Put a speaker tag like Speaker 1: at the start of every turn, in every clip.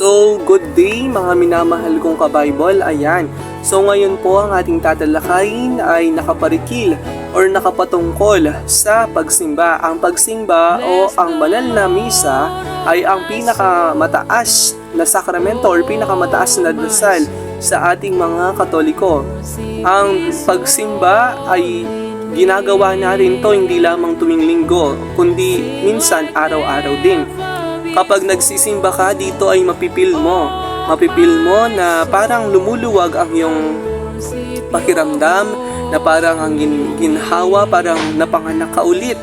Speaker 1: So, good day mga minamahal kong ka-Bible. Ayan. So, ngayon po ang ating tatalakayin ay nakaparikil or nakapatungkol sa pagsimba. Ang pagsimba o ang banal na misa ay ang pinakamataas na sakramento or pinakamataas na dasal sa ating mga katoliko. Ang pagsimba ay ginagawa natin to hindi lamang tuwing linggo, kundi minsan araw-araw din. Kapag nagsisimba ka, dito ay mapipil mo. Mapipil mo na parang lumuluwag ang iyong pakiramdam, na parang ang gin- ginhawa, parang napanganak ka ulit.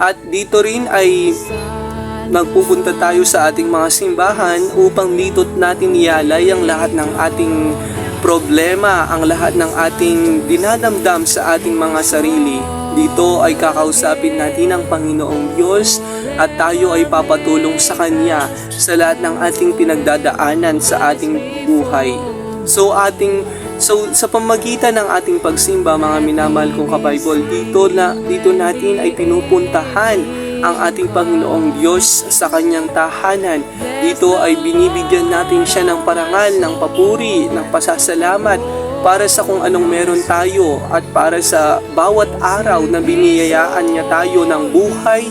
Speaker 1: At dito rin ay nagpupunta tayo sa ating mga simbahan upang dito't natin ialay ang lahat ng ating problema, ang lahat ng ating dinadamdam sa ating mga sarili. Dito ay kakausapin natin ang Panginoong Diyos at tayo ay papatulong sa Kanya sa lahat ng ating pinagdadaanan sa ating buhay. So ating so sa pamagitan ng ating pagsimba mga minamahal kong ka-Bible, dito na dito natin ay pinupuntahan ang ating Panginoong Diyos sa kanyang tahanan. Dito ay binibigyan natin siya ng parangal, ng papuri, ng pasasalamat para sa kung anong meron tayo at para sa bawat araw na biniyayaan niya tayo ng buhay,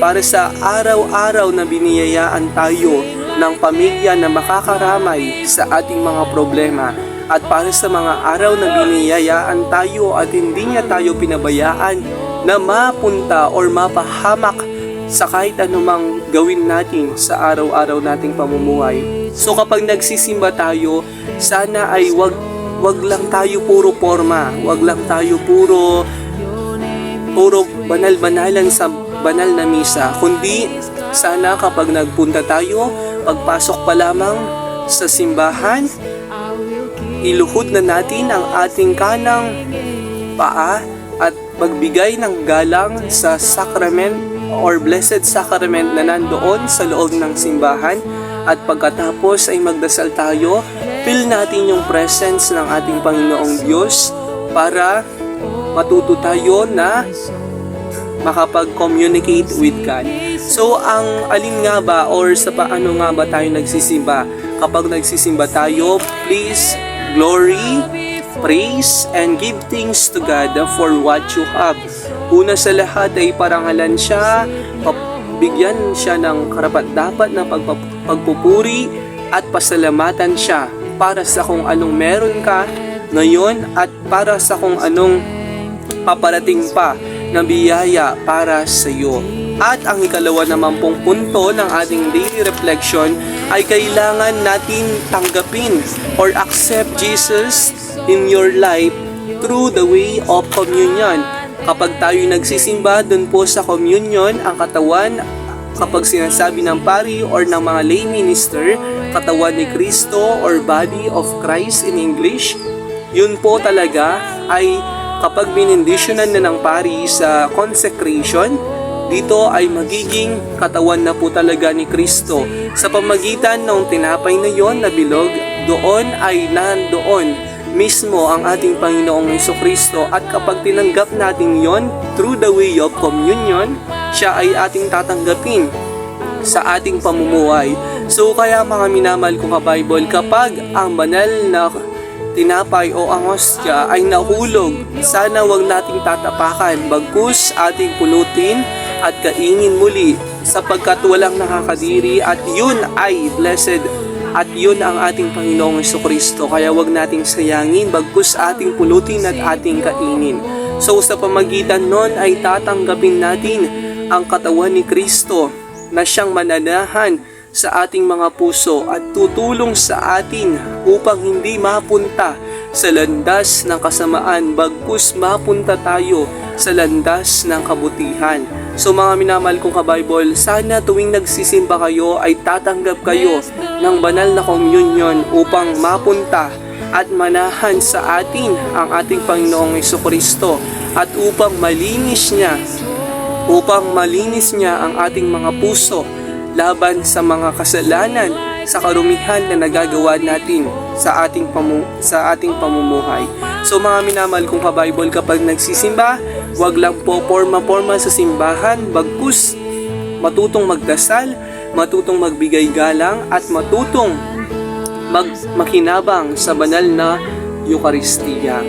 Speaker 1: para sa araw-araw na biniyayaan tayo ng pamilya na makakaramay sa ating mga problema at para sa mga araw na biniyayaan tayo at hindi niya tayo pinabayaan na mapunta or mapahamak sa kahit anumang gawin natin sa araw-araw nating pamumuhay. So kapag nagsisimba tayo, sana ay wag wag lang tayo puro forma, wag lang tayo puro puro banal-banalan sa banal na misa, kundi sana kapag nagpunta tayo, pagpasok pa lamang sa simbahan, iluhod na natin ang ating kanang paa at magbigay ng galang sa sacrament or blessed sacrament na nandoon sa loob ng simbahan. At pagkatapos ay magdasal tayo, feel natin yung presence ng ating Panginoong Diyos para matuto tayo na makapag-communicate with God. So, ang alin nga ba or sa paano nga ba tayo nagsisimba? Kapag nagsisimba tayo, please glory, praise, and give thanks to God for what you have. Una sa lahat ay parangalan siya, bigyan siya ng karapat-dapat na pagpupuri at pasalamatan siya para sa kung anong meron ka ngayon at para sa kung anong paparating pa na biyaya para sa iyo. At ang ikalawa naman pong punto ng ating daily reflection ay kailangan natin tanggapin or accept Jesus in your life through the way of communion. Kapag tayo nagsisimba dun po sa communion, ang katawan kapag sinasabi ng pari or ng mga lay minister, katawan ni Kristo or body of Christ in English, yun po talaga ay kapag binindisyonan na ng pari sa consecration, dito ay magiging katawan na po talaga ni Kristo. Sa pamagitan ng tinapay na yon na bilog, doon ay nandoon mismo ang ating Panginoong Heso Kristo at kapag tinanggap natin yon through the way of communion, siya ay ating tatanggapin sa ating pamumuhay. So kaya mga minamahal ko ka-Bible, kapag ang banal na tinapay o ang hostya ay nahulog, sana wag nating tatapakan, bagkus ating pulutin at kainin muli sapagkat walang nakakadiri at yun ay blessed at yun ang ating Panginoong Kristo. Kaya wag nating sayangin, bagkus ating pulutin at ating kainin. So sa pamagitan nun ay tatanggapin natin ang katawan ni Kristo na siyang mananahan sa ating mga puso at tutulong sa atin upang hindi mapunta sa landas ng kasamaan bagkus mapunta tayo sa landas ng kabutihan. So mga minamahal kong ka-Bible, sana tuwing nagsisimba kayo ay tatanggap kayo ng banal na communion upang mapunta at manahan sa atin ang ating Panginoong Kristo at upang malinis niya upang malinis niya ang ating mga puso laban sa mga kasalanan sa karumihan na nagagawa natin sa ating pamu sa ating pamumuhay. So mga minamahal kong ka-Bible kapag nagsisimba, wag lang po forma-forma sa simbahan, bagkus matutong magdasal, matutong magbigay galang at matutong mag makinabang sa banal na Eucharistia.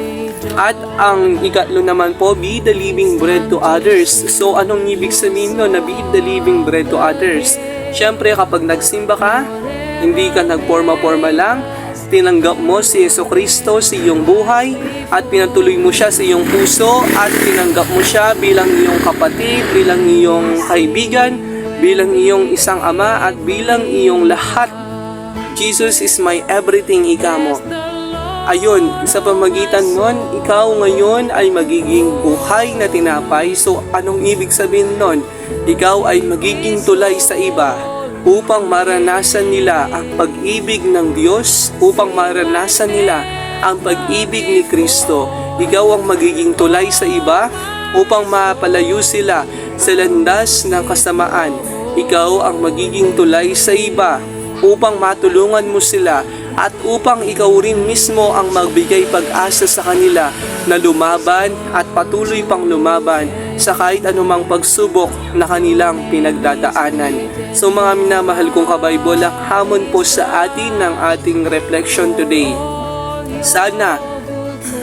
Speaker 1: At ang ikatlo naman po, be the living bread to others. So anong ibig sabihin nun na be the living bread to others? Siyempre kapag nagsimba ka, hindi ka nagporma-porma lang, tinanggap mo si Yeso Kristo sa iyong buhay at pinatuloy mo siya sa iyong puso at tinanggap mo siya bilang iyong kapatid, bilang iyong kaibigan, bilang iyong isang ama at bilang iyong lahat. Jesus is my everything, ika mo. Ayun, sa pamagitan nun, ikaw ngayon ay magiging buhay na tinapay. So, anong ibig sabihin nun? Ikaw ay magiging tulay sa iba upang maranasan nila ang pag-ibig ng Diyos, upang maranasan nila ang pag-ibig ni Kristo. Ikaw ang magiging tulay sa iba upang mapalayo sila sa landas ng kasamaan. Ikaw ang magiging tulay sa iba upang matulungan mo sila at upang ikaw rin mismo ang magbigay pag-asa sa kanila na lumaban at patuloy pang lumaban sa kahit anumang pagsubok na kanilang pinagdadaanan. So mga minamahal kong kabaybol, ang hamon po sa atin ng ating reflection today. Sana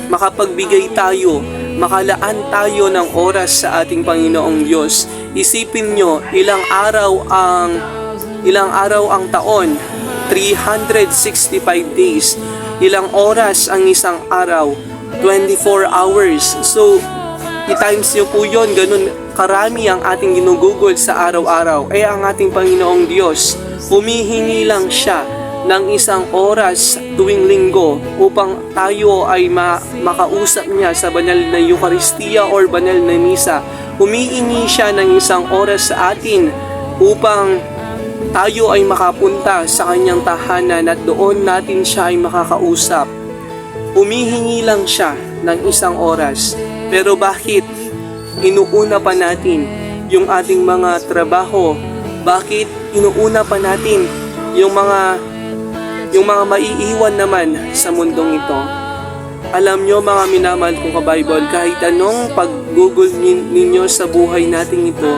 Speaker 1: makapagbigay tayo, makalaan tayo ng oras sa ating Panginoong Diyos. Isipin nyo, ilang araw ang ilang araw ang taon, 365 days. Ilang oras ang isang araw, 24 hours. So, i-times nyo po yun, ganun karami ang ating ginugugol sa araw-araw. Eh ang ating Panginoong Diyos, humihingi lang siya ng isang oras tuwing linggo upang tayo ay ma- makausap niya sa banal na Eucharistia or banal na misa. Humihingi siya ng isang oras sa atin upang tayo ay makapunta sa kanyang tahanan at doon natin siya ay makakausap. Humihingi lang siya ng isang oras. Pero bakit inuuna pa natin yung ating mga trabaho? Bakit inuuna pa natin yung mga yung mga maiiwan naman sa mundong ito? Alam nyo mga minamahal kong ka-Bible, kahit anong nin- ninyo sa buhay natin ito,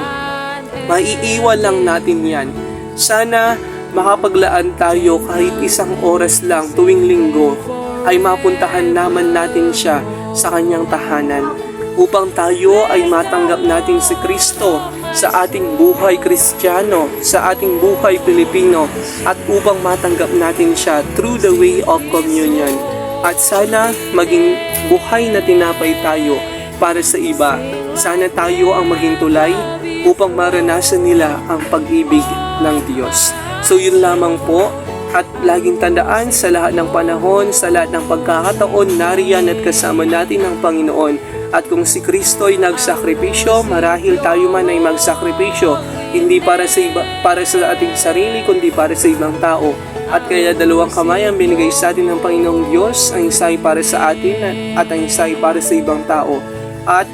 Speaker 1: maiiwan lang natin yan. Sana makapaglaan tayo kahit isang oras lang tuwing linggo ay mapuntahan naman natin siya sa kanyang tahanan upang tayo ay matanggap natin si Kristo sa ating buhay Kristiyano, sa ating buhay Pilipino at upang matanggap natin siya through the way of communion. At sana maging buhay na tinapay tayo para sa iba. Sana tayo ang maging tulay upang maranasan nila ang pag-ibig ng Diyos. So yun lamang po at laging tandaan sa lahat ng panahon, sa lahat ng pagkakataon, nariyan at kasama natin ang Panginoon. At kung si Kristo ay nagsakripisyo, marahil tayo man ay magsakripisyo, hindi para sa iba, para sa ating sarili, kundi para sa ibang tao. At kaya dalawang kamay ang binigay sa atin ng Panginoong Diyos, ang isa ay para sa atin at ang isa ay para sa ibang tao. At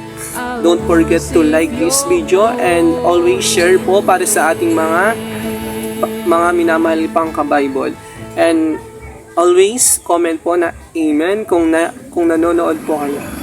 Speaker 1: don't forget to like this video and always share po para sa ating mga mga minamahal pang ka-Bible. And always comment po na amen kung na kung nanonood po kayo.